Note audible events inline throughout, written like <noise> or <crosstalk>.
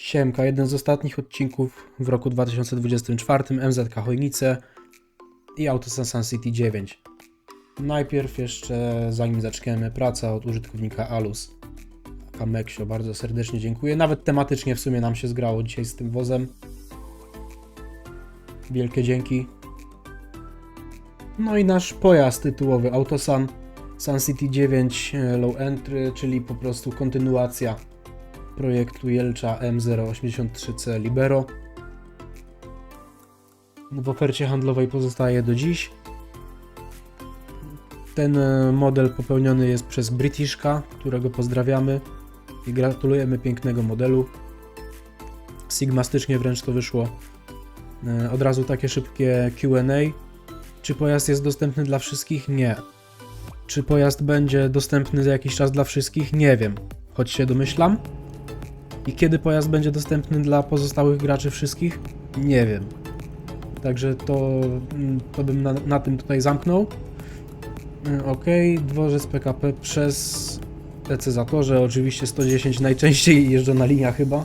Siemka, jeden z ostatnich odcinków w roku 2024 MZK Chojnice i Autosan Sun City 9. Najpierw jeszcze, zanim zaczniemy, praca od użytkownika Alus. Kameksio, bardzo serdecznie dziękuję. Nawet tematycznie w sumie nam się zgrało dzisiaj z tym wozem. Wielkie dzięki. No i nasz pojazd tytułowy Autosan Sun City 9 e, Low Entry, czyli po prostu kontynuacja projektu Jelcza M083C Libero. W ofercie handlowej pozostaje do dziś. Ten e, model popełniony jest przez Britishka, którego pozdrawiamy i gratulujemy pięknego modelu. Sigmastycznie wręcz to wyszło. E, Od razu takie szybkie QA. Czy pojazd jest dostępny dla wszystkich? Nie. Czy pojazd będzie dostępny za jakiś czas dla wszystkich? Nie wiem, choć się domyślam. I kiedy pojazd będzie dostępny dla pozostałych graczy wszystkich? Nie wiem. Także to, mm, to bym na, na tym tutaj zamknął. Y, Ok, dworzec PKP przez TC Zatorze, oczywiście 110 najczęściej jeżdżona linia chyba.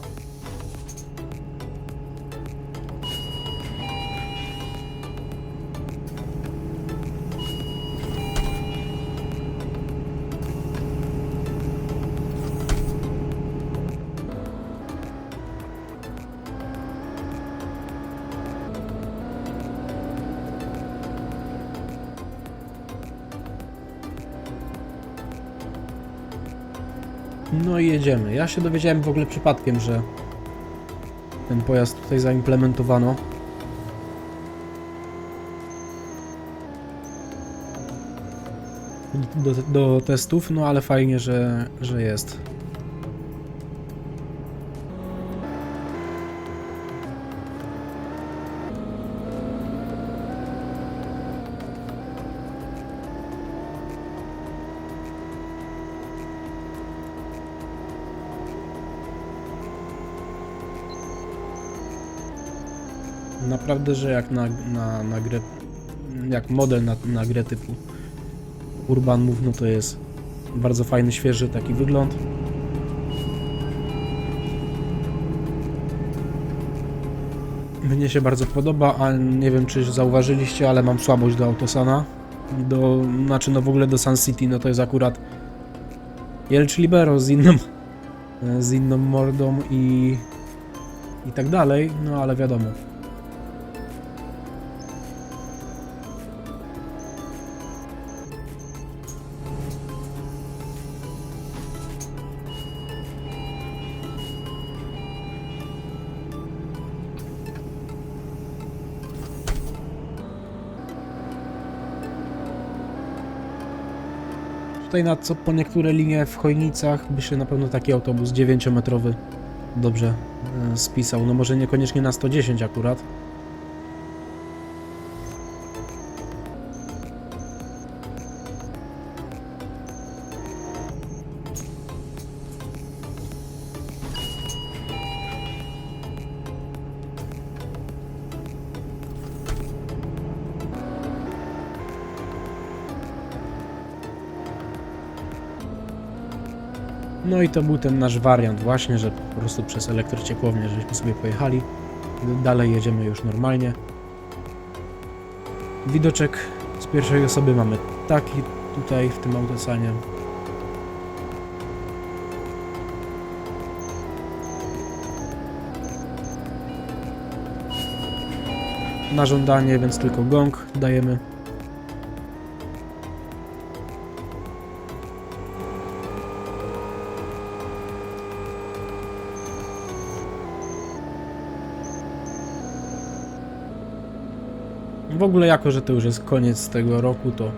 No i jedziemy. Ja się dowiedziałem w ogóle przypadkiem, że ten pojazd tutaj zaimplementowano. Do, do testów, no ale fajnie, że, że jest. Naprawdę, że jak na, na, na grę, jak model na, na grę typu Urban Move, no to jest bardzo fajny, świeży taki wygląd. Mnie się bardzo podoba, a nie wiem czy zauważyliście, ale mam słabość do Autosana. Do, znaczy no w ogóle do Sun City, no to jest akurat Jelcz Libero z inną, <laughs> z inną mordą i, i tak dalej, no ale wiadomo. Tutaj na co po niektóre linie w Chojnicach by się na pewno taki autobus 9-metrowy dobrze e, spisał. No może niekoniecznie na 110 akurat. No i to był ten nasz wariant właśnie, że po prostu przez elektrociepłownię żeśmy sobie pojechali. Dalej jedziemy już normalnie. Widoczek z pierwszej osoby mamy taki tutaj w tym autosanie. Na żądanie, więc tylko gong dajemy. W ogóle jako, że to już jest koniec tego roku, to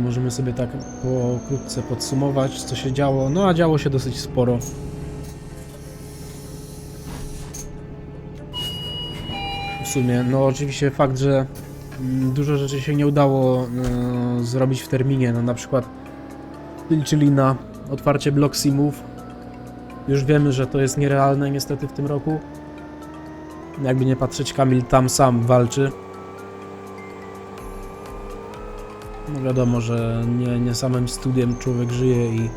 możemy sobie tak pokrótce podsumować, co się działo. No a działo się dosyć sporo. W sumie, no oczywiście fakt, że mm, dużo rzeczy się nie udało e, zrobić w terminie, no na przykład czyli na otwarcie Block Simów. Już wiemy, że to jest nierealne niestety w tym roku. Jakby nie patrzeć, Kamil tam sam walczy. Wiadomo, że nie, nie samym studiem człowiek żyje i,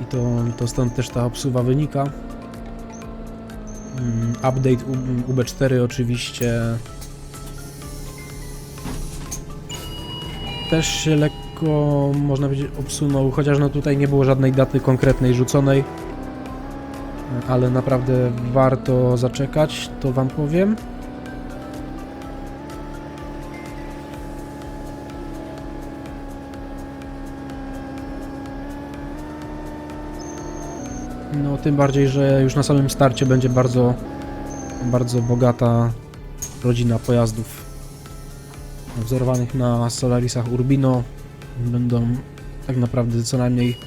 i to, to stąd też ta obsuwa wynika. Mm, Update U- UB4 oczywiście też się lekko, można powiedzieć, obsunął, chociaż no tutaj nie było żadnej daty konkretnej rzuconej, ale naprawdę warto zaczekać, to wam powiem. No, tym bardziej, że już na samym starcie będzie bardzo, bardzo bogata rodzina pojazdów wzorowanych na Solarisach Urbino. Będą tak naprawdę co najmniej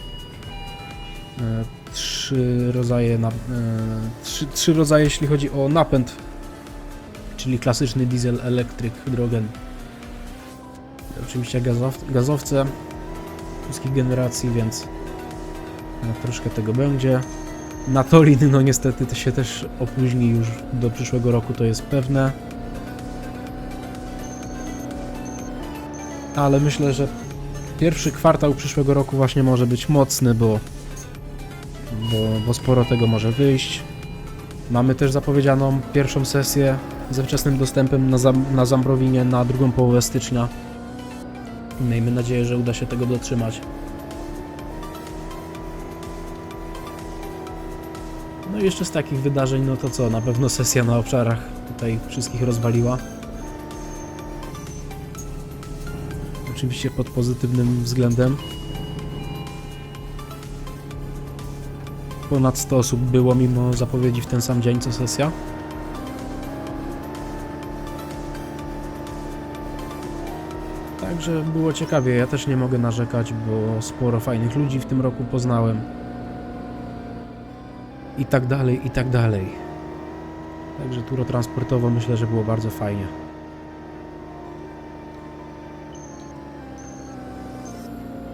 e, trzy rodzaje, na, e, trzy, trzy rodzaje, jeśli chodzi o napęd, czyli klasyczny diesel, elektryk, hydrogen. Oczywiście gazow, gazowce wszystkich generacji, więc e, troszkę tego będzie. Natolin, no niestety to się też opóźni już do przyszłego roku, to jest pewne. Ale myślę, że pierwszy kwartał przyszłego roku właśnie może być mocny, bo, bo, bo sporo tego może wyjść. Mamy też zapowiedzianą pierwszą sesję ze wczesnym dostępem na, Zam na Zambrowinie na drugą połowę stycznia. Miejmy nadzieję, że uda się tego dotrzymać. No i jeszcze z takich wydarzeń, no to co, na pewno sesja na obszarach tutaj wszystkich rozwaliła. Oczywiście pod pozytywnym względem. Ponad 100 osób było mimo zapowiedzi w ten sam dzień co sesja. Także było ciekawie, ja też nie mogę narzekać, bo sporo fajnych ludzi w tym roku poznałem i tak dalej, i tak dalej. Także turo transportowo myślę, że było bardzo fajnie.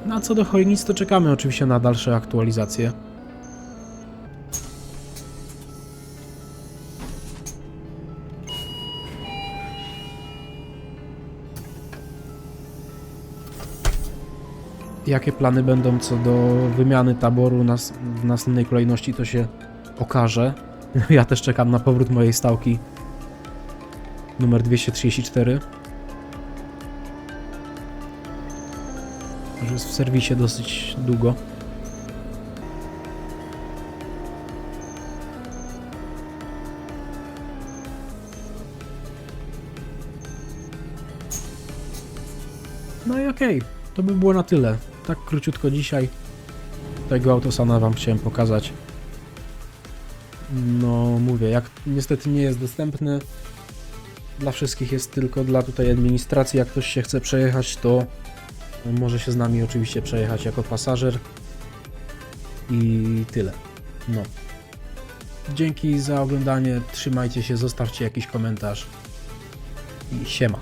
No a co do chojnic, to czekamy oczywiście na dalsze aktualizacje. Jakie plany będą co do wymiany taboru w następnej kolejności, to się okaże. <laughs> Ja też czekam na powrót mojej stałki numer 234. Już jest w serwisie dosyć długo. No i okej, to by było na tyle. Tak króciutko dzisiaj. Tego autosana wam chciałem pokazać. No mówię, jak niestety nie jest dostępny dla wszystkich jest tylko dla tutaj administracji. Jak ktoś się chce przejechać, to może się z nami oczywiście przejechać jako pasażer i tyle. No. Dzięki za oglądanie, trzymajcie się, zostawcie jakiś komentarz i siema.